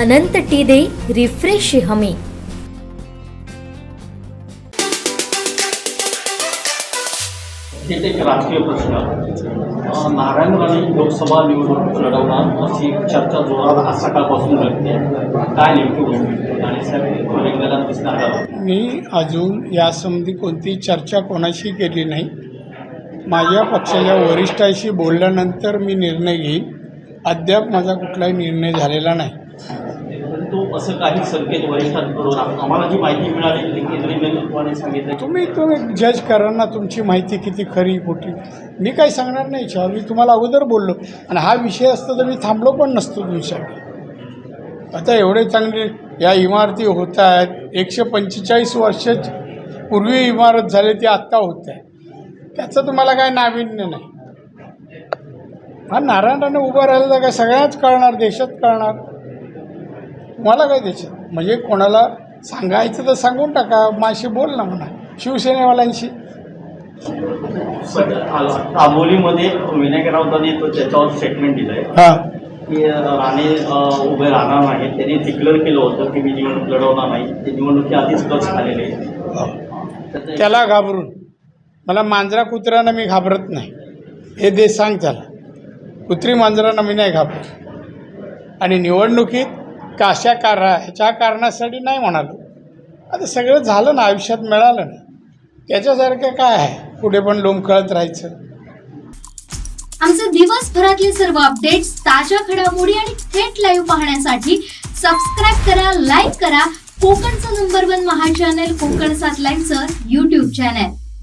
अनंत T दे refresh हमी. हे एक राजकीय प्रश्न. नारायण राणे लोकसभा निवडणूक लढवणार अशी चर्चा जोरात आज सकाळपासून रंगते काय नेमकी? मी अजून यासंबंधी कोणतीही चर्चा कोणाशी केली नाही. माझ्या पक्षाच्या वरिष्ठाशी बोलल्यानंतर मी निर्णय घेईन. अद्याप माझा कुठलाही निर्णय झालेला नाही. परंतु असं काही संकेत वरिष्ठांकडून आम्हाला जी माहिती मिळाली केंद्रीय नेतृत्वाने सांगितलं. तुम्ही तुम्ही जज करा ना तुमची माहिती किती खरी खोटी? मी काही सांगणार नाही याच्यावर मी तुम्हाला अगोदर बोललो. आणि हा विषय असतो तर मी थांबलो पण नसतो तुमच्यासाठी. आता एवढे चांगले या इमारती होत आहेत एकशे पंचेचाळीस वर्ष पूर्वी इमारत झाली ती आत्ता होत आहे. त्याचं तुम्हाला काय नाविन्य नाही. हा नारायणाने उभं राहिलं तर काय सगळ्याच कळणार देशात कळणार. तुम्हाला काय त्याच्यात म्हणजे कोणाला सांगायचं तर सांगून टाका माझी बोल ना म्हणा. शिवसेनेवाल्यांशी. आंबोलीमध्ये विनायक राऊतांनी तो त्याच्यावर स्टेटमेंट दिलंय. हां. की राणे उभे राहणार नाही त्यांनी डिक्लेअर केलं होतं की मी निवडणूक लढवणार नाही. ते निवडणुकी आधीच कच झालेले? त्याचं- त्याला घाबरून. मला मांजरा कुत्र्यांना मी घाबरत नाही. हे दे सांग त्याला. कुत्री मांजरांना मी नाही घाबरत. आणि निवडणुकीत का अशा कारा ह्याच्या कारणासाठी नाही म्हणालो. आता सगळं झालं ना आयुष्यात मिळालं ना. त्याच्यासारखं काय आहे? पुढे पण लोंबकळत राहायचं. आमचे दिवसभरातले सर्व अपडेट्स ताज्या घडामोडी आणि थेट लाईव्ह पाहण्यासाठी सबस्क्राईब करा लाईक करा. कोकणचं नंबर वन महा चॅनल कोकण सात लाईनचं युट्यूब चॅनल